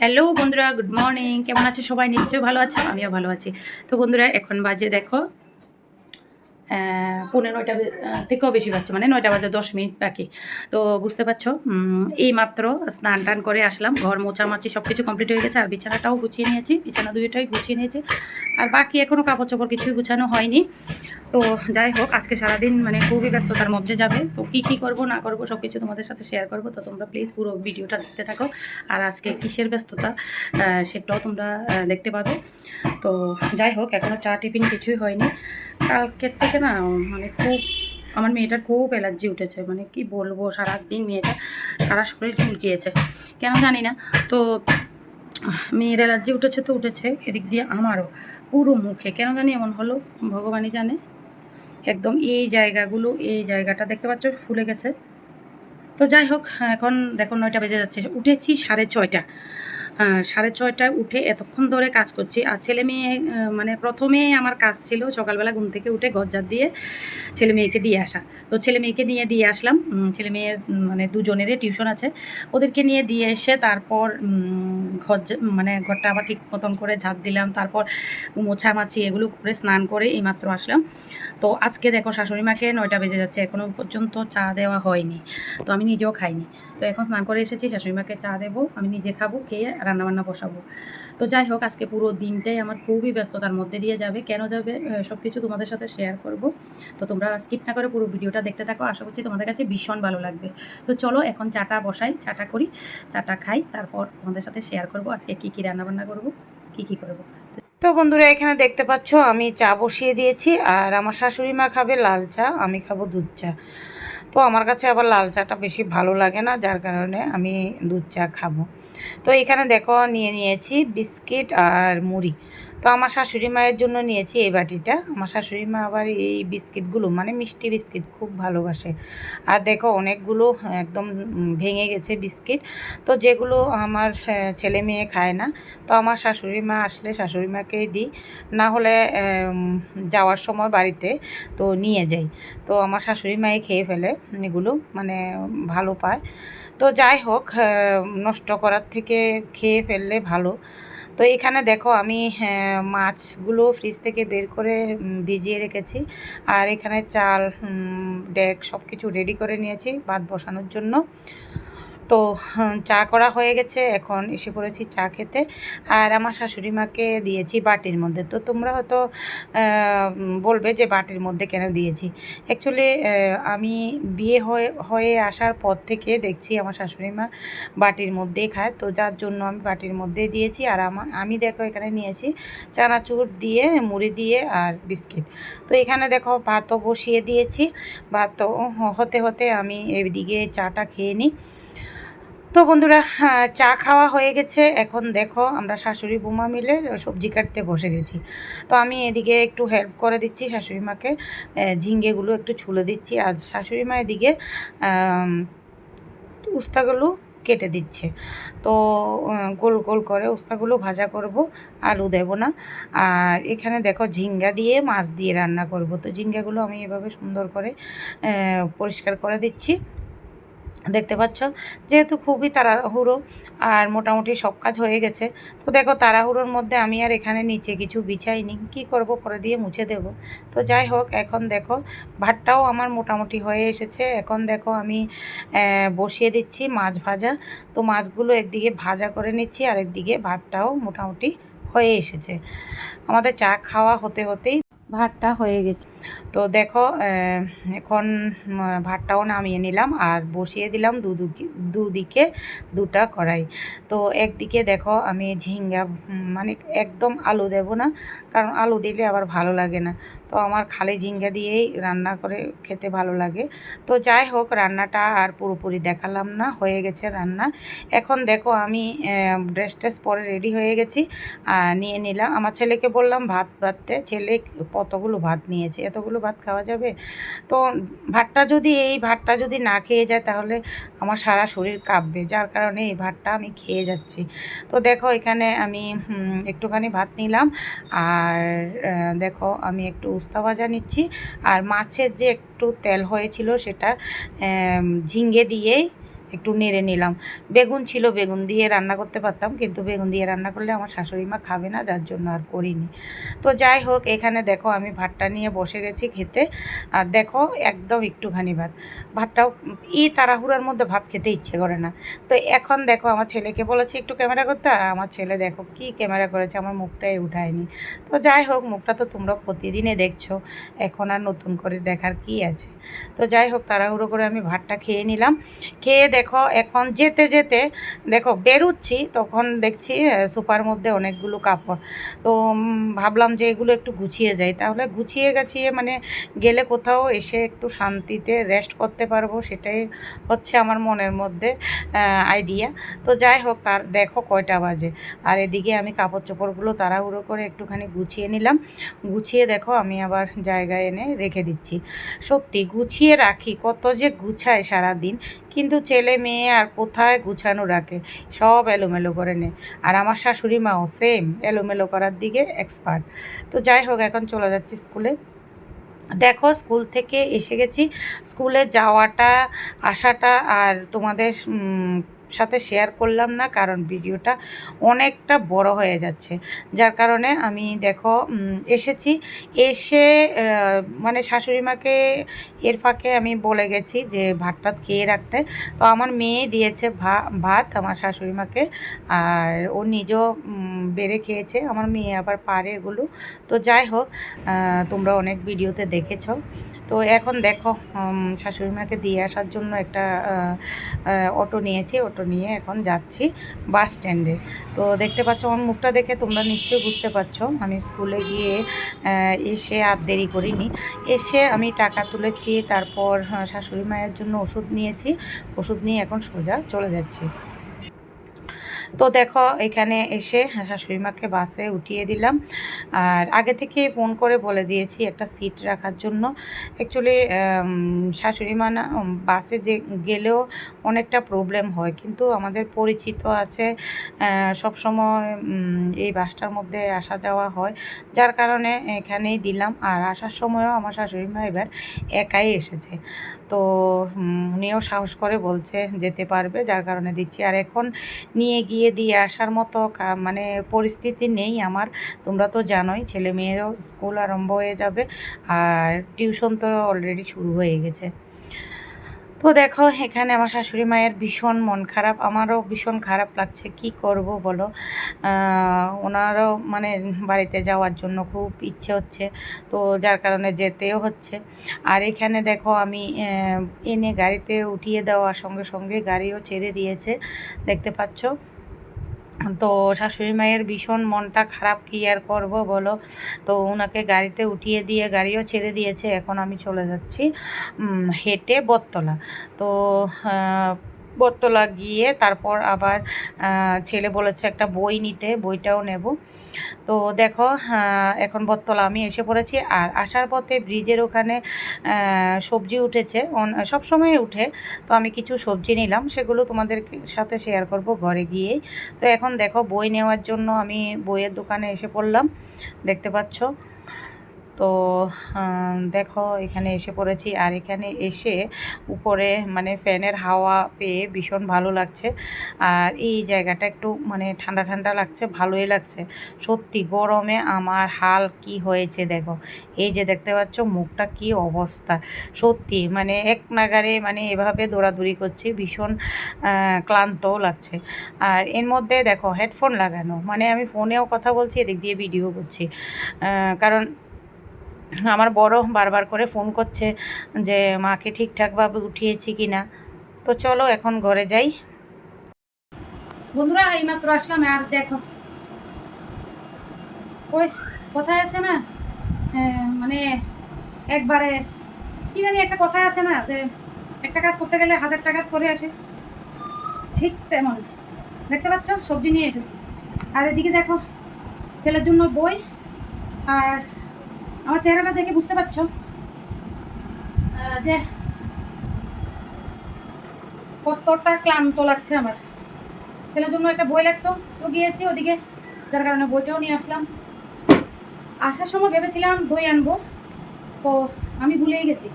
Hello বন্ধুরা good morning কেমন আছো সবাই? নিশ্চয়ই ভালো আছো, আমিও ভালো আছি। তো বন্ধুরা, এখন বাজে, দেখো আহ, পৌনে নয়টা থেকেও বেশি বাজছে মানে নয়টা বাজে দশ মিনিট বাকি। তো বুঝতে পারছ এই মাত্র স্নান টান করে আসলাম ঘর মোছামাছি সব কিছু কমপ্লিট হয়ে গেছে আর বিছানাটাও গুছিয়ে নিয়েছি বিছানা দুইটাই গুছিয়ে নিয়েছি। আর বাকি এখনও কাপড় চোপড় কিছুই গুছানো হয়নি। তো যাই হোক আজকে সারাদিন মানে খুবই ব্যস্ততার মধ্যে যাবে। তো কী কী করব না করব সব কিছু তোমাদের সাথে শেয়ার করব তো তোমরা প্লিজ পুরো ভিডিওটা দেখতে থাকো। আর আজকে কিসের ব্যস্ততা সেটাও তোমরা দেখতে পাবে। তো যাই হোক এখনও চা টিফিন কিছুই হয়নি। কালকের থেকে না মানে খুব, আমার মেয়েটার খুব অ্যালার্জি উঠেছে। মানে কি বলব, সারাদিন মেয়েটা সারা শরীর চুলকিয়েছে। কেন জানি না। তো মেয়ের অ্যালার্জি উঠেছে তো উঠেছে, এদিক দিয়ে আমারও পুরো মুখে। কেন জানি এমন হলো, ভগবানই জানে। একদম এই জায়গাগুলো, এই জায়গাটা দেখতে পাচ্ছ, ফুলে গেছে। তো যাই হোক, এখন দেখো নয়টা বেজে যাচ্ছে। উঠেছি সাড়ে ছয়টা। সাড়ে ছয়টায় উঠে এতক্ষণ ধরে কাজ করছি। আর ছেলে মেয়ে মানে প্রথমে আমার কাজ ছিল সকালবেলা ঘুম থেকে উঠে গজ্জার দিয়ে ছেলে মেয়েকে দিয়ে আসা। তো ছেলে মেয়েকে নিয়ে দিয়ে আসলাম। ছেলে মেয়ের মানে দুজনেরই টিউশন আছে। ওদেরকে নিয়ে দিয়ে এসে তারপর ঘর মানে ঘরটা আবার ঠিক মতন করে ঝাঁট দিলাম। তারপর মোছামাছি এগুলো করে স্নান করে এইমাত্র আসলাম। তো আজকে দেখো শাশুড়ি মাকে নয়টা বেজে যাচ্ছে। এখনও পর্যন্ত চা দেওয়া হয়নি। তো আমি নিজেও খাইনি। তো এখন স্নান করে এসেছি, শাশুড়ি মাকে চা দেবো। আমি নিজে খাব, খেয়ে রান্নাবান্না বসাবো। তো যাই হোক, আজকে পুরো দিনটাই আমার খুবই ব্যস্ততার মধ্যে দিয়ে যাবে। কেন যাবে সব কিছু তোমাদের সাথে শেয়ার করব। তো তোমরা স্কিপ না করে পুরো ভিডিওটা দেখতে থাকো। আশা করছি তোমাদের কাছে ভীষণ ভালো লাগবে। তো চলো, এখন চাটা বসাই, চাটা করি, চাটা খাই, তারপর তোমাদের সাথে শেয়ার করব আজকে কী কী রান্নাবান্না করব, কী কী করব। তো বন্ধুরা, এখানে দেখতে পাচ্ছ, আমি চা বসিয়ে দিয়েছি, আর আমার শাশুড়ি মা খাবে লাল চা, আমি খাব দুধ চা। তো আমার কাছে আবার লাল চাটা বেশি ভালো লাগে না, যার কারণে আমি দুধ চা খাব। তো এখানে দেখো, নিয়ে নিয়েছি বিস্কিট আর মুড়ি। তো আমার শাশুড়ি মায়ের জন্য নিয়েছি এই বাটিটা। আমার শাশুড়ি মা আবার এই বিস্কিটগুলো মানে মিষ্টি বিস্কিট খুব ভালোবাসে। আর দেখো, অনেকগুলো একদম ভেঙে গেছে বিস্কিট। তো যেগুলো আমার ছেলে মেয়ে খায় না, তো আমার শাশুড়ি মা আসলে শাশুড়ি মাকেই দিই। না হলে যাওয়ার সময় বাড়িতে তো নিয়ে যাই। তো আমার শাশুড়ি মাই খেয়ে ফেলে, এগুলো মানে ভালো পায়। তো যাই হোক নষ্ট করার থেকে খেয়ে ফেললে ভালো। তো এখানে দেখো আমি মাছগুলো ফ্রিজ থেকে বের করে ভিজিয়ে রেখেছি। আর এখানে চাল ডেক সব কিছু রেডি করে নিয়েছি ভাত বসানোর জন্য। তো চা করা হয়ে গেছে। এখন এসে পড়েছি চা খেতে। আর আমার শাশুড়ি মাকে দিয়েছি বাটির মধ্যে। তো তোমরা হয়তো বলবে যে বাটির মধ্যে কেন দিয়েছি। অ্যাকচুয়ালি আমি বিয়ে হয়ে হয়ে আসার পর থেকে দেখছি আমার শাশুড়ি মা বাটির মধ্যেই খায়। তো যার জন্য আমি বাটির মধ্যেই দিয়েছি। আর আমা, আমি দেখো এখানে নিয়েছি চানাচুর দিয়ে, মুড়ি দিয়ে আর বিস্কিট। তো এখানে দেখো ভাতও বসিয়ে দিয়েছি। ভাত হতে হতে আমি এদিকে চাটা খেয়ে নিই। তো বন্ধুরা চা খাওয়া হয়ে গেছে। এখন দেখো, আমরা শাশুড়ি বোমা মিলে সবজি কাটতে বসে গেছি। তো আমি এদিকে একটু হেল্প করে দিচ্ছি শাশুড়ি মাকে। ঝিঙ্গেগুলো একটু ছুলে দিচ্ছি। আর শাশুড়ি মা এদিকে উস্তাগুলো কেটে দিচ্ছে। তো গোল গোল করে উস্তাগুলো ভাজা করব, আলু দেব না। আর এখানে দেখো, ঝিঙ্গা দিয়ে মাছ দিয়ে রান্না করব। তো ঝিঙ্গাগুলো আমি এভাবে সুন্দর করে পরিষ্কার করে দিচ্ছি। দেখতে পাচ্ছ? যেহেতু খুবই তাড়াহুড়ো আর মোটামুটি সব কাজ হয়ে গেছে, তো দেখো তাড়াহুড়োর মধ্যে আমি আর এখানে নিচে কিছু বিছাইনি। কি করব? পরে দিয়ে মুছে দেব। তো যাই হোক, এখন দেখো ভাতটাও আমার মোটামুটি হয়ে এসেছে। এখন দেখো আমি বসিয়ে দিচ্ছি মাছ ভাজা। তো মাছগুলো একদিকে ভাজা করে নিচ্ছি আর একদিকে ভাতটাও মোটামুটি হয়ে এসেছে। আমাদের চা খাওয়া হতে হতেই ভাতটা হয়ে গেছে। তো দেখো এখন ভাতটাও নামিয়ে নিলাম আর বসিয়ে দিলাম দুদিকে দুটা কড়াই। তো একদিকে দেখো আমি ঝিঙ্গা মানে একদম আলু দেব না, কারণ আলু দিলে আবার ভালো লাগে না। তো আমার খালি ঝিঙ্গা দিয়েই রান্না করে খেতে ভালো লাগে। তো যাই হোক, রান্নাটা আর পুরোপুরি দেখালাম না, হয়ে গেছে রান্না। এখন দেখো আমি ড্রেস ট্রেস পরে রেডি হয়ে গেছি। আর নিয়ে নিলাম। আমার ছেলেকে বললাম ভাত ভাততে ছেলে কতগুলো ভাত নিয়েছে? এতগুলো ভাত খাওয়া যাবে? তো ভাতটা যদি, এই ভাতটা যদি না খেয়ে যায় তাহলে আমার সারা শরীর কাঁপবে। যার কারণে এই ভাতটা আমি খেয়ে যাচ্ছি। তো দেখো এখানে আমি একটুখানি ভাত নিলাম। আর দেখো আমি একটু উস্তা ভাজা নিচ্ছি। আর মাছের যে একটু তেল হয়েছিল সেটা ঝিঙ্গে দিয়েই একটু নেড়ে নিলাম। বেগুন ছিল, বেগুন দিয়ে রান্না করতে পারতাম, কিন্তু বেগুন দিয়ে রান্না করলে আমার শাশুড়ি মা খাবে না, যার জন্য আর করিনি। তো যাই হোক, এখানে দেখো আমি ভাতটা নিয়ে বসে গেছি খেতে। আর দেখো একদম একটুখানি ভাত। ভাতটাও ই তাড়াহুড়ার মধ্যে ভাত খেতে ইচ্ছে করে না। তো এখন দেখো আমার ছেলেকে বলেছি একটু ক্যামেরা করতে, আর আমার ছেলে দেখো কি ক্যামেরা করেছে, আমার মুখটাই উঠায়নি। তো যাই হোক, মুখটা তো তোমরা প্রতিদিনে দেখছ, এখন আর নতুন করে দেখার কি আছে। তো যাই হোক, তাড়াহুড়ো করে আমি ভাতটা খেয়ে নিলাম। খেয়ে এখন যেতে যেতে, দেখো, বেরুচ্ছি, তখন দেখছি সুপার মধ্যে অনেকগুলো কাপড়। তো ভাবলাম যে এগুলো একটু গুছিয়ে যাই। তাহলে গুছিয়ে গাছিয়ে মানে গেলে কোথাও এসে একটু শান্তিতে রেস্ট করতে পারব, সেটাই হচ্ছে আমার মনের মধ্যে আইডিয়া তো যাই হোক, তার, দেখো কয়টা বাজে। আর এদিকে আমি কাপড় চোপড়গুলো তাড়াহুড়ো করে একটুখানি গুছিয়ে নিলাম। গুছিয়ে দেখো, আমি আবার জায়গায় এনে রেখে দিচ্ছি। সত্যি, গুছিয়ে রাখি, কত যে গুছায় সারা দিন কিন্তু ছেলে মেয়ে আর কোথায় গুছানো রাখে? সব এলোমেলো করে নেয় আর আমার শাশুড়ি মাও সেম এলোমেলো করার দিকে এক্সপার্ট তো যাই হোক, এখন চলে যাচ্ছি স্কুলে। দেখো, স্কুল থেকে এসে গেছি। স্কুলে যাওয়াটা, আসাটা আর তোমাদের সাথে শেয়ার করলাম না, কারণ ভিডিওটা অনেকটা বড় হয়ে যাচ্ছে। যার কারণে আমি দেখো এসেছি। এসে মানে শাশুড়ি মাকে এর ফাঁকে আমি বলে গেছি যে ভাত টাত খেয়ে রাখতে। তো আমার মেয়ে দিয়েছে ভাত আমার শাশুড়ি মাকে, আর ও নিজেও বেড়ে খেয়েছে। আমার মেয়ে আবার পারে এগুলো। তো যাই হোক তোমরা অনেক ভিডিওতে দেখেছ। তো এখন দেখো উম, শাশুড়ি মাকে দিয়ে আসার জন্য একটা অটো নিয়েছি। অটো নিয়ে এখন যাচ্ছি বাস স্ট্যান্ডে। তো দেখতে পাচ্ছ আমার মুখটা দেখে তোমরা নিশ্চয়ই বুঝতে পারছ। আমি স্কুলে গিয়ে এসে আর দেরি করিনি। এসে আমি টাকা তুলেছি তারপর শাশুড়ি মায়ের জন্য ওষুধ নিয়েছি। ওষুধ নিয়ে এখন সোজা চলে যাচ্ছি। তো দেখো, এখানে এসে শাশুড়ি মাকে বাসে উঠিয়ে দিলাম। আর আগে থেকে ফোন করে বলে দিয়েছি একটা সিট রাখার জন্য। অ্যাকচুয়ালি শাশুড়ি মা না বাসে যে গেলেও অনেকটা প্রবলেম হয়। কিন্তু আমাদের পরিচিত আছে সব সময় এই বাসটার মধ্যে আসা যাওয়া হয়। যার কারণে এখানেই দিলাম। আর আসার সময়ও আমার শাশুড়ি মা এবার একাই এসেছে। তো উনিও সাহস করে বলছে যেতে পারবে, যার কারণে দিচ্ছি। আর এখন নিয়ে গিয়ে দিয়ে আসার মতো মানে পরিস্থিতি নেই আমার। তোমরা তো জানোই, ছেলে মেয়েরও স্কুল আরম্ভ হয়ে যাবে আর টিউশন তো অলরেডি শুরু হয়ে গেছে। তো দেখো, এখানে আমার শাশুড়ি মায়ের ভীষণ মন খারাপ, আমারও ভীষণ খারাপ লাগছে, কি করব বলো? ওনারও মানে বাড়িতে যাওয়ার জন্য খুব ইচ্ছে হচ্ছে, তো যার কারণে যেতেও হচ্ছে। আর এখানে দেখো, আমি এনে গাড়িতে উঠিয়ে দেওয়ার সঙ্গে সঙ্গে গাড়িও ছেড়ে দিয়েছে, দেখতে পাচ্ছ? তো শাশুড়ি মায়ের ভীষণ মনটা খারাপ, কি আর করব বলো? তো ওনাকে গাড়িতে উঠিয়ে দিয়ে, গাড়িও ছেড়ে দিয়েছে, এখন আমি চলে যাচ্ছি হেঁটে বটতলা। তো আহ, বটতলা গিয়ে তারপর আবার ছেলে বলেছে একটা বই নিতে বইটাও নেব। তো দেখো এখন বটতলা আমি এসে পড়েছি। আর আসার পথে ব্রিজের ওখানে সবজি উঠেছে। সব সময় উঠে। তো আমি কিছু সবজি নিলাম সেগুলো তোমাদের সাথে শেয়ার করব ঘরে গিয়েই। তো এখন দেখো বই নেওয়ার জন্য আমি বইয়ের দোকানে এসে পড়লাম। দেখতে পাচ্ছ? তো দেখো এখানে এসে পড়েছি। আর এখানে এসে উপরে মানে ফ্যানের হাওয়া পেয়ে ভীষণ ভালো লাগছে। আর এই জায়গাটা একটু মানে ঠান্ডা ঠান্ডা লাগছে, ভালোই লাগছে। সত্যি গরমে আমার হাল কি হয়েছে দেখো। এই যে দেখতে পাচ্ছ মুখটা কি অবস্থা। সত্যি মানে এক নাগারে মানে এভাবে দৌড়াদৌড়ি করছি, ভীষণ ক্লান্তও লাগছে। আর এর মধ্যে দেখো হেডফোন লাগানো। মানে আমি ফোনেও কথা বলছি, এদিক দিয়ে ভিডিও করছি। কারণ আমার বড় বারবার করে ফোন করছে যে, মাকে ঠিকঠাকভাবে উঠিয়েছি কি না তো চলো এখন ঘরে যাই। বন্ধুরা, এইমাত্র আসলাম, আর দেখো। ওই কোথায় আছে না? মানে একবারে, কি জানি একটা কথা আছে না, যে একটা কাজ করতে গেলে হাজারটা কাজ করে আসে। ঠিক তেমন। দেখতে পাচ্ছ? সবজি নিয়ে এসেছি। আর এদিকে দেখো, ছেলের জন্য বই আর আমার চেহারাটা দেখে বুঝতে পারছ? যে কতটা ক্লান্ত লাগছে আমার। ছেলের জন্য একটা বই লাগতো, তো গিয়েছি ওদিকে, যার কারণে বইটাও নিয়ে আসলাম। আসার সময় ভেবেছিলাম দই আনব, তো আমি ভুলেই গেছি।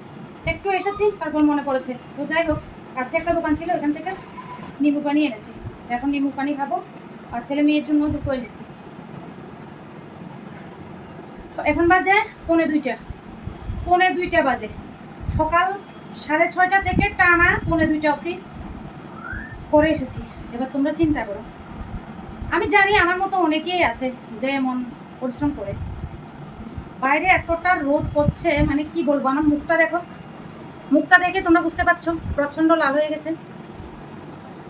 একটু এসেছি, তারপর মনে পড়েছে। তো যাই হোক, কাছে একটা দোকান ছিল, এখান থেকে নিম্বু পানি এনেছি। এখন নিম্বু পানি খাব, আর ছেলে মেয়ের জন্য দুটো এনেছি তো এখন বাজে পৌনে দুইটা। পৌনে দুইটা বাজে। সকাল সাড়ে ছয়টা থেকে টানা পৌনে দুইটা অবধি করে এসেছি। এবার তোমরা চিন্তা করো। আমি জানি আমার মতো অনেকেই আছে যে এমন পরিশ্রম করে। বাইরে এতটা রোদ পড়ছে মানে কি বলব, আমার মুখটা দেখো। মুখটা দেখে তোমরা বুঝতে পারছ, প্রচণ্ড লাল হয়ে গেছে।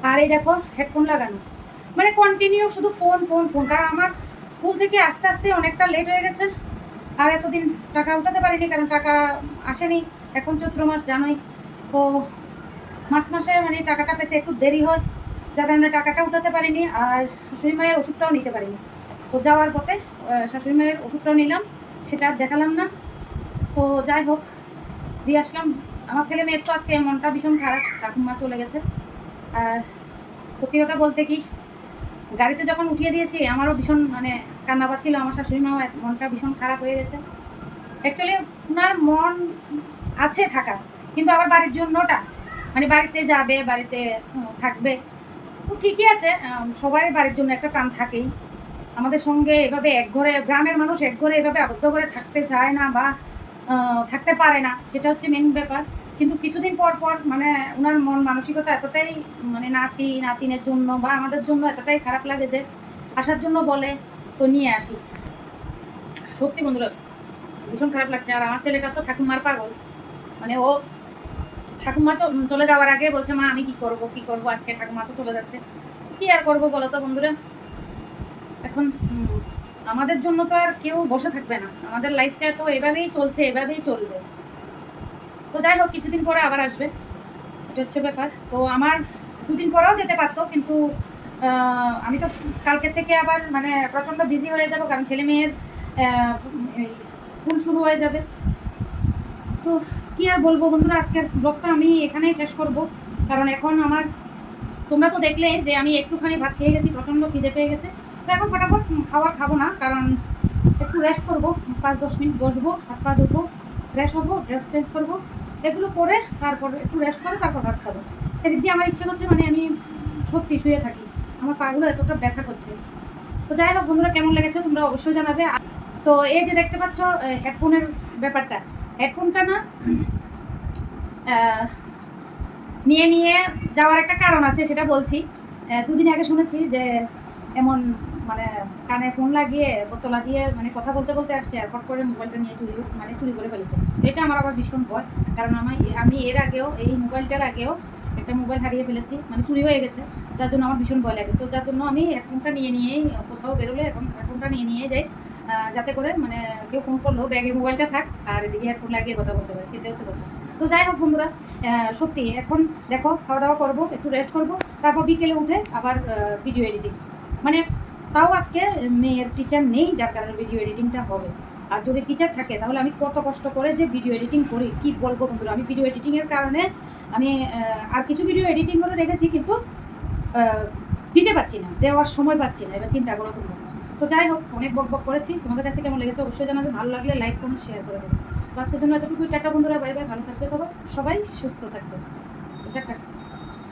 আর এই দেখো হেডফোন লাগানো। মানে কন্টিনিউ শুধু ফোন ফোন ফোন কারণ আমার স্কুল থেকে আস্তে আস্তে অনেকটা লেট হয়ে গেছে। আর এতদিন টাকা উঠাতে পারিনি, কারণ টাকা আসেনি। এখন চৈত্র মাস জানোই তো মার্চ মাসে মানে টাকাটা পেতে একটু দেরি হয়, যার কারণে টাকাটা উঠাতে পারিনি আর শাশুড়ি মায়ের ওষুধটাও নিতে পারিনি। তো যাওয়ার পথে শাশুড়ি মায়ের ওষুধটাও নিলাম, সেটা দেখালাম না। তো যাই হোক, দিয়ে আসলাম। আমার ছেলে মেয়ের তো আজকে মনটা ভীষণ খারাপ, ঠাকুমা চলে গেছে। আর সত্যি কথা বলতে কি, গাড়িতে যখন উঠিয়ে দিয়েছি, আমারও ভীষণ মানে কান্না পাচ্ছিল আমার শাশুড়ি মাও মনটা ভীষণ খারাপ হয়ে গেছে। অ্যাকচুয়ালি ওনার মন আছে থাকার কিন্তু আবার বাড়ির জন্যটা মানে বাড়িতে যাবে বাড়িতে থাকবে। তো ঠিকই আছে আম, সবারই বাড়ির জন্য একটা টান থাকেই। আমাদের সঙ্গে এভাবে এক ঘরে গ্রামের মানুষ এক ঘরে এভাবে আবদ্ধ করে থাকতে চায় না বা থাকতে পারে না সেটা হচ্ছে মেন ব্যাপার। কিন্তু কিছুদিন পর পর মানে ওনার মন মানসিকতা এতটাই মানে নাতি নাতিনের জন্য বা আমাদের জন্য এতটাই খারাপ লাগে যে আসার জন্য বলে তো নিয়ে আসি। সত্যি বন্ধুরা, ভীষণ খারাপ লাগছে। আর আমার ছেলেটা তো ঠাকুমার পাগল। মানে ও ঠাকুমা তো চলে যাওয়ার আগে বলছে, মা, আমি কি করব কি করব? আজকে ঠাকুমা তো চলে যাচ্ছে। কি আর করব বলো তো বন্ধুরা? এখন আমাদের জন্য তো আর কেউ বসে থাকবে না। আমাদের লাইফটা তো এভাবেই চলছে, এভাবেই চলবে। তো যাই হোক, কিছুদিন পরে আবার আসবে। এটা হচ্ছে ব্যাপার। তো আমার দুদিন পরেও যেতে পারতো, কিন্তু আমি তো কালকের থেকে আবার মানে প্রচণ্ড বিজি হয়ে যাব, কারণ ছেলে মেয়ের স্কুল শুরু হয়ে যাবে। তো কি আর বলব বন্ধুরা, আজকের ব্লগটা আমি এখানেই শেষ করব। কারণ এখন আমার, তোমরা তো দেখলে যে আমি একটুখানি ভাত খেয়ে গেছি, প্রচণ্ড খিদে পেয়ে গেছে। তো এখন ফটাফট খাবার খাব না, কারণ একটু রেস্ট করব, পাঁচ দশ মিনিট বসবো, হাত পা ধুবো ফ্রেশ হব ড্রেস চেঞ্জ করব, এগুলো করে তারপর একটু রেস্ট করে তারপর ভাত খাব। এদিক দিয়ে আমার ইচ্ছে করছে মানে আমি সত্যি শুয়ে থাকি। আমার পাগুলো এতটা ব্যথা করছে। তো যাই হোক, বন্ধুরা, কেমন লেগেছে তোমরা অবশ্যই জানাবে। তো এই যে দেখতে পাচ্ছ হেডফোনের ব্যাপারটা। হেডফোনটা না নিয়ে নিয়ে যাওয়ার একটা কারণ আছে, সেটা বলছি। দুদিন আগে শুনেছি যে এমন মানে কানে ফোন লাগিয়ে, বোতলা দিয়ে মানে কথা বলতে বলতে আসছে ফট করে মোবাইলটা নিয়ে চুরি মানে চুরি করে ফেলেছে। এটা আমার আবার ভীষণ ভয়, কারণ আমার আমি এর আগেও, এই মোবাইলটার আগেও একটা মোবাইল হারিয়ে ফেলেছি মানে চুরি হয়ে গেছে, যার জন্য আমার ভীষণ ভয় লাগে। তো যার জন্য আমি ফোনটা নিয়ে নিয়েই, কোথাও বেরোলে এখন ফোনটা নিয়ে নিয়ে যাই যাতে করে মানে কেউ ফোন করল, ব্যাগে মোবাইলটা থাক, আর এদিকে হেডফোন লাগিয়ে কথা বলতে পারে সেটাই হচ্ছে কথা। তো যাই হোক বন্ধুরা সত্যি এখন দেখো, খাওয়া দাওয়া করব, একটু রেস্ট করব, তারপর বিকেলে উঠে আবার ভিডিও এডিটিং মানে তাও আজকে মেয়ের টিচার নেই যার কারণে ভিডিও এডিটিংটা হবে। আর যদি টিচার থাকে, তাহলে আমি কত কষ্ট করে যে ভিডিও এডিটিং করি, কি বলব বন্ধুরা? আমি ভিডিও এডিটিংয়ের কারণে আমি আর কিছু ভিডিও এডিটিং করে রেখেছি কিন্তু দিতে পারছি না, দেওয়ার সময় পাচ্ছি না, এবার চিন্তা করো তোমরা। তো যাই হোক, অনেক বক বক করেছি। তোমাদের কাছে কেমন লেগেছে অবশ্যই জানাবে। ভালো লাগলে লাইক করুন শেয়ার করে দেবেন তো আজকের জন্য এতটুকু টাটা বন্ধুরা, বাই বাই, ভালো থাকবে তবে সবাই সুস্থ থাকবে।